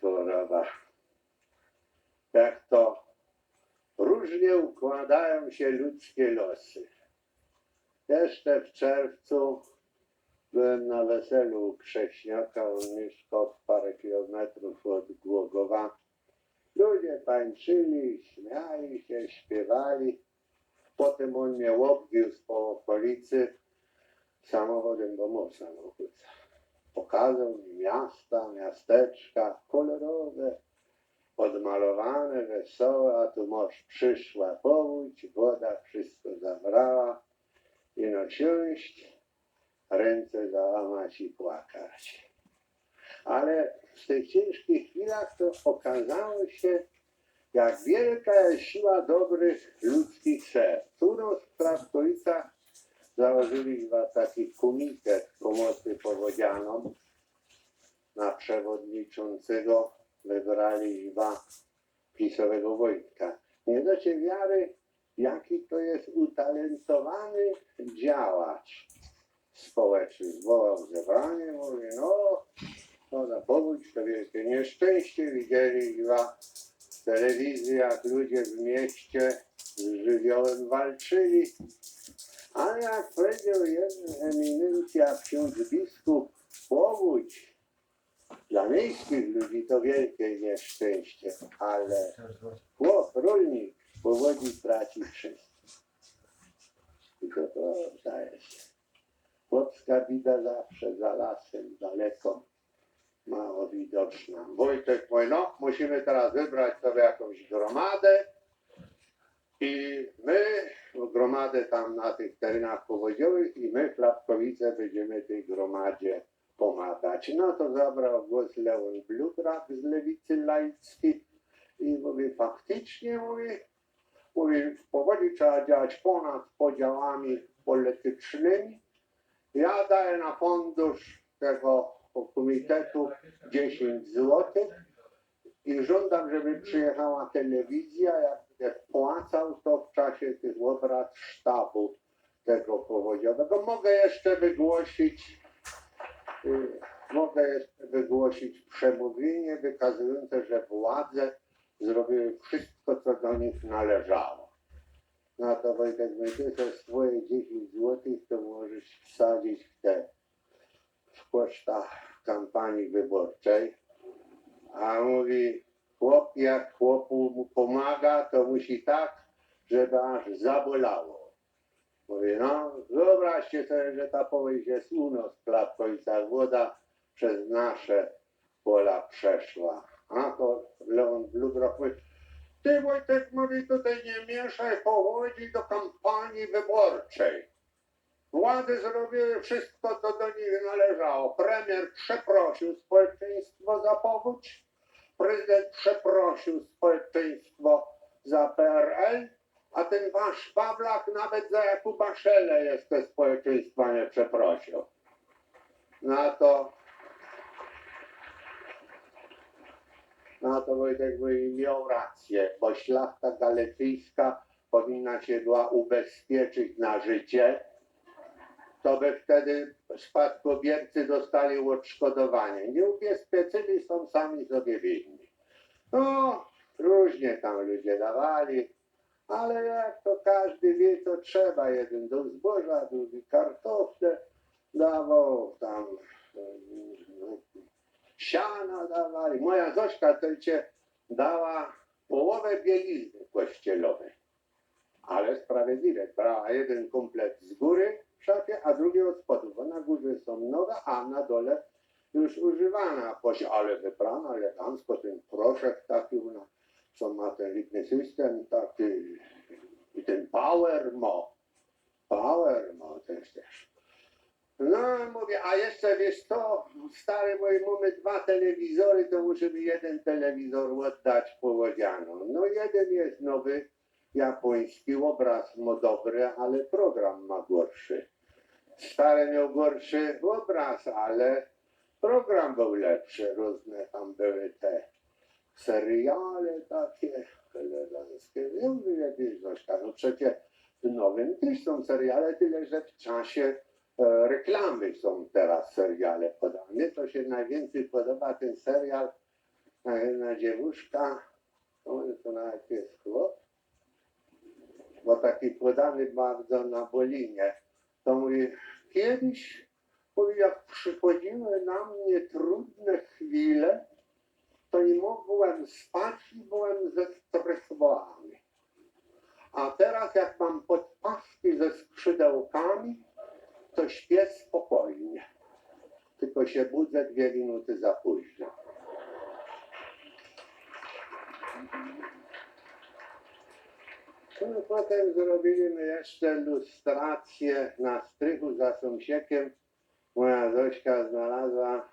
choroba. Jak to różnie układają się ludzkie losy. Jeszcze w czerwcu byłem na weselu Krześniaka, on mieszkał parę kilometrów od Głogowa. Ludzie tańczyli, śmiali się, śpiewali. Potem on mnie obwiózł po okolicy samochodem, bo mój samochód. Pokazał mi miasta, miasteczka kolorowe, odmalowane, wesołe, a tu moż przyszła powódź, woda wszystko zabrała i no siąść, ręce załamać i płakać. Ale w tych ciężkich chwilach to okazało się, jak wielka jest siła dobrych ludzkich serc. U nas w Praskowicach założyli taki komitet powodzianom. Na przewodniczącego wybrali chyba pisowego Wojtka. Nie dacie wiary, jaki to jest utalentowany działacz społeczny. Zwołał zebranie, mówi, no, to na powódź to wielkie nieszczęście. Widzieli w telewizji, jak ludzie w mieście z żywiołem walczyli. Ale jak powiedział jeden eminencja ksiądz biskup, powódź dla miejskich ludzi to wielkie nieszczęście, ale chłop, rolnik powodzi traci wszystko. Tylko to zdaje się. Chłopska bida zawsze za lasem, daleko, mało widoczna. Wojtek mówi, no musimy teraz wybrać sobie jakąś gromadę i my gromadę tam na tych terenach powodziowych i my Klapkowice będziemy tej gromadzie pomagać. No to zabrał głos Leon Bludrak z Lewicy Laickiej i mówi, faktycznie mówi, mówi, w powodzi trzeba działać ponad podziałami politycznymi. Ja daję na fundusz tego komitetu 10 złotych i żądam, żeby przyjechała telewizja, jak będę wpłacał to w czasie tych obrad sztabu tego powodziowego. Mogę jeszcze wygłosić, y, mogę jeszcze wygłosić przemówienie wykazujące, że władze zrobiły wszystko, co do nich należało. No to Wojtek mówi, ty te swoje 10 złotych to możesz wsadzić w te w kosztach kampanii wyborczej. A mówi, chłop jak chłopu mu pomaga, to musi tak, żeby aż zabolało. Mówi, no wyobraźcie sobie, że ta powieść jest u nas w Klapkowicach. Woda przez nasze pola przeszła. A to Leon Bludroch mówi, ty Wojtek mówi, tutaj nie mieszaj powodzi do kampanii wyborczej. Władze zrobiły wszystko, co do nich należało. Premier przeprosił społeczeństwo za powódź, prezydent przeprosił społeczeństwo za PRL, a ten wasz Pawlak nawet za Jakuba Szele jeszcze społeczeństwa nie przeprosił. Na to na to Wojtek miał rację, bo szlachta galetyjska powinna się była ubezpieczyć na życie, to by wtedy spadkobiercy dostali odszkodowanie. Nie ubezpieczyli, są sami sobie winni. No, różnie tam ludzie dawali, ale jak to każdy wie, to trzeba. Jeden do zboża, drugi kartofle dawał, tam mm, siana dawali. Moja Zośka to cię dała połowę bielizny kościelowej. Ale sprawiedliwe. Brała jeden komplet z góry w szafie, a drugi od spodu, bo na górze są nowe, a na dole już używana. Poś- Ale wybrana elegancko, ten proszek taki, nas, co ma ten litny system taki i ten power mo. Power mo też też. No mówię, a jeszcze wiesz co, stary mój, mamy dwa telewizory, to musimy jeden telewizor oddać powodzianom. No jeden jest nowy, japoński, obraz ma dobry, ale program ma gorszy. Stary miał gorszy obraz, ale program był lepszy. Różne tam były te seriale takie mówię, jakieś Zośka, no przecież w nowym też są seriale, tyle że w czasie e, reklamy są teraz seriale podane. To się najwięcej podoba ten serial a jedna dziewuszka, on to nawet jest chłop, bo taki podany bardzo na bolinie, to mówi, kiedyś, mówi, jak przychodziły na mnie trudne chwile, to nie mogłem spać i byłem zestresowany. A teraz jak mam podpaski ze skrzydełkami, to śpię spokojnie. Tylko się budzę dwie minuty za późno. No, potem zrobiliśmy jeszcze lustrację na strychu za sąsiekiem. Moja Zośka znalazła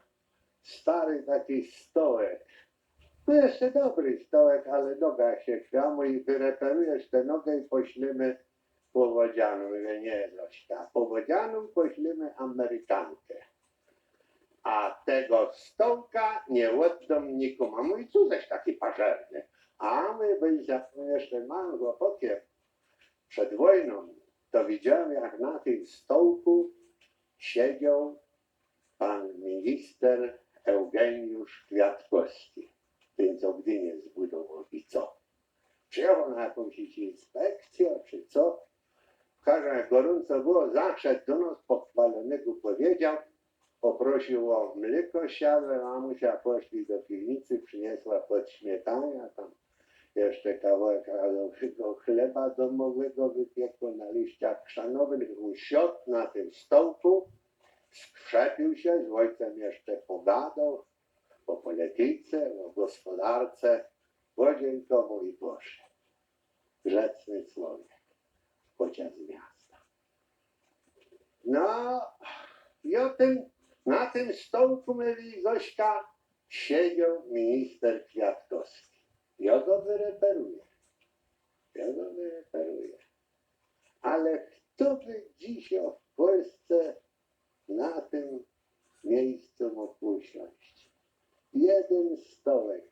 stary taki stołek. No jeszcze dobry stołek, ale noga się chwia. Mówi, wyreperujesz tę nogę i poślemy powodzianom. Mówię, nie Zośka, powodzianom poślemy Amerykankę. A tego stołka nie oddam nikomu. Mój co zaś taki pażerny. A my byliśmy jeszcze małym chłopakiem przed wojną, to widziałem jak na tym stołku siedział pan minister Eugeniusz Kwiatkowski. Ten co Gdynię zbudował i co? Przyjechał na jakąś inspekcję czy co? W każdym razie gorąco było, zaszedł do nas pochwalonego powiedział, poprosił o mleko siadłe, mamusia poszli do piwnicy, przyniosła pod śmietania, tam jeszcze kawałek radowego chleba domowego wypiekło na liściach chrzanowych, usiadł na tym stołku, skrzepił się, z ojcem jeszcze pogadał o polityce, o gospodarce, podziękował i poszedł. Grzeczny człowiek, chociaż z miasta. No, i o tym, na tym stołku, mówi Zośka, siedział minister Kwiatkowski. Ja go wyreperuję. Ja go wyreperuję. Ale kto by dzisiaj w Polsce na tym miejscu mógł usiąść? Jeden stołek